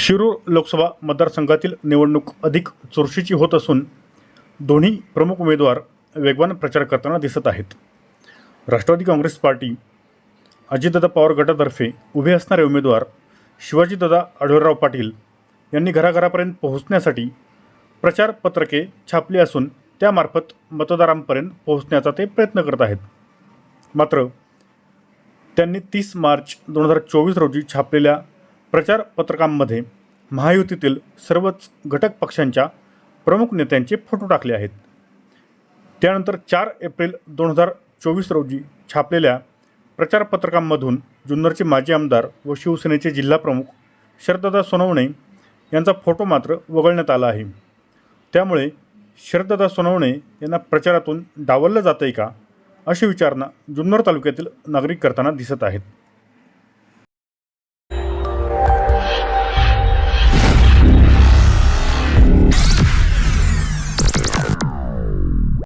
शिरूर लोकसभा मतदारसंघातील निवडणूक अधिक चुरशीची होत असून दोन्ही प्रमुख उमेदवार वेगवान प्रचार करताना दिसत आहेत. राष्ट्रवादी काँग्रेस पार्टी अजितदादा पवार गटातर्फे उभे असणारे उमेदवार शिवाजीदादा आढळराव पाटील यांनी घराघरापर्यंत पोहोचण्यासाठी प्रचारपत्रके छापली असून त्यामार्फत मतदारांपर्यंत पोहोचण्याचा ते प्रयत्न करत आहेत. मात्र त्यांनी तीस मार्च दोन हजार चोवीस रोजी छापलेल्या प्रचारपत्रकांमध्ये महायुतीतील सर्वच घटक पक्षांच्या प्रमुख नेत्यांचे फोटो टाकले आहेत. त्यानंतर चार एप्रिल दोन हजार चोवीस रोजी छापलेल्या प्रचारपत्रकांमधून जुन्नरचे माजी आमदार व शिवसेनेचे जिल्हाप्रमुख शरददा सोनवणे यांचा फोटो मात्र वगळण्यात आला आहे. त्यामुळे शरददा सोनवणे यांना प्रचारातून डावललं जातं आहे का अशी विचारणा जुन्नर तालुक्यातील नागरिक करताना दिसत आहेत.